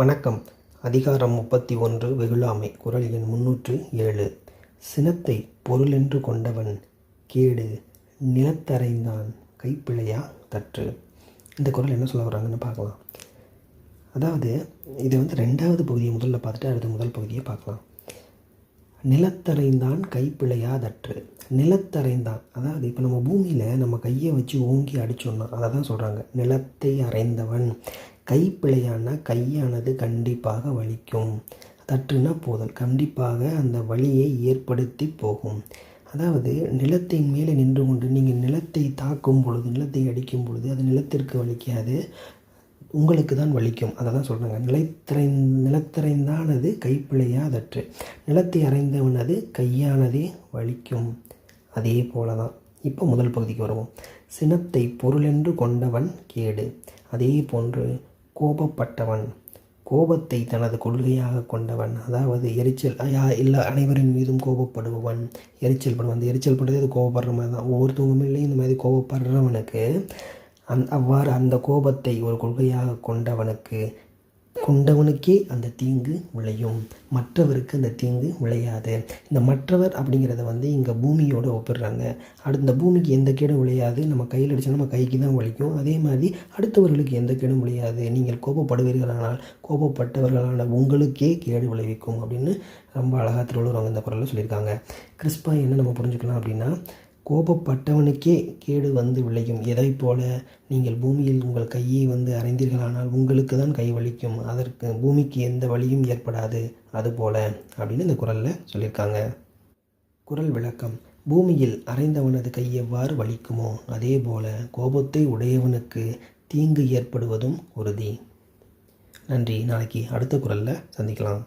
வணக்கம். அதிகாரம் முப்பத்தி ஒன்று வெகுளாமை. குரல் எண் முன்னூற்று ஏழு. சினத்தை பொருளென்று கொண்டவன் கேடு நிலத்தரைந்தான் கைப்பிழையா தற்று. இந்த குரல் என்ன சொல்ல வர்றாங்கன்னு பார்க்கலாம். அதாவது இது வந்து ரெண்டாவது பகுதியை முதல்ல பார்த்துட்டு அடுத்த முதல் பகுதியை பார்க்கலாம். நிலத்தரைந்தான் கைப்பிழையாதற்று நிலத்தரைந்தான். அதாவது இப்போ நம்ம பூமியில் நம்ம கையை வச்சு ஓங்கி அடிச்சோம்னா அதை தான் சொல்கிறாங்க நிலத்தை அறைந்தவன் கைப்பிழையானா கையானது கண்டிப்பாக வலிக்கும். தற்றுனா போதல். கண்டிப்பாக அந்த வலியை ஏற்படுத்தி போகும். அதாவது நிலத்தின் மேலே நின்று கொண்டு நீங்கள் நிலத்தை தாக்கும் பொழுது நிலத்தை அடிக்கும் பொழுது அது நிலத்திற்கு வலிக்காது. உங்களுக்கு தான் வலிக்கும். அதை தான் சொல்கிறாங்க நிலத்திரை நிலத்தரைந்தானது கைப்பிழையாதற்று. நிலத்தை அறைந்தவனது கையானதே வலிக்கும். அதே போல தான் இப்போ முதல் பகுதிக்கு வருவோம். சினத்தை பொருளென்று கொண்டவன் கேடு. அதே போன்று கோபப்பட்டவன். கோபத்தை தனது கொள்கையாக கொண்டவன். அதாவது எரிச்சல் யா இல்லை அனைவரின் மீதும் கோபப்படுபவன். எரிச்சல் படுவன் அந்த எரிச்சல் படுறது கோபப்படுற மாதிரி தான். ஒவ்வொருத்தவங்கலேயும் இந்த மாதிரி கோபப்படுறவனுக்கு அந் அவ்வாறு அந்த கோபத்தை ஒரு கொள்கையாக கொண்டவனுக்கு கொண்டவனுக்கே அந்த தீங்கு விளையும். மற்றவருக்கு அந்த தீங்கு விளையாது. இந்த மற்றவர் அப்படிங்கிறத வந்து இங்கே பூமியோடு ஒப்பிடுறாங்க. அடுத்த இந்த பூமிக்கு எந்த கேடும் விளையாது. நம்ம கையில் அடித்தா நம்ம கைக்கு தான் விளைக்கும் அதே மாதிரி அடுத்தவர்களுக்கு எந்த கேடும் விளையாது. நீங்கள் கோபப்படுவீர்களானால் கோபப்பட்டவர்களான உங்களுக்கே கேடு விளைவிக்கும் அப்படின்னு ரொம்ப அழகாக திருவள்ளுவர் அவங்க இந்த குரலில் சொல்லியிருக்காங்க. கிறிஸ்பா என்ன நம்ம புரிஞ்சுக்கலாம் அப்படின்னா கோபப்பட்டவனுக்கே கேடு வந்து விளையும். எதை போல நீங்கள் பூமியில் உங்கள் கையை வந்து அறைந்தீர்களானால் உங்களுக்கு தான் கை வலிக்கும். அதற்கு பூமிக்கு எந்த வலியும் ஏற்படாது. அதுபோல அப்படின்னு இந்த குரலில் சொல்லியிருக்காங்க. குரல் விளக்கம். பூமியில் அறைந்தவனது கை எவ்வாறு வலிக்குமோ அதே போல கோபத்தை உடையவனுக்கு தீங்கு ஏற்படுவதும் உறுதி. நன்றி. நாளைக்கு அடுத்த குரலில் சந்திக்கலாம்.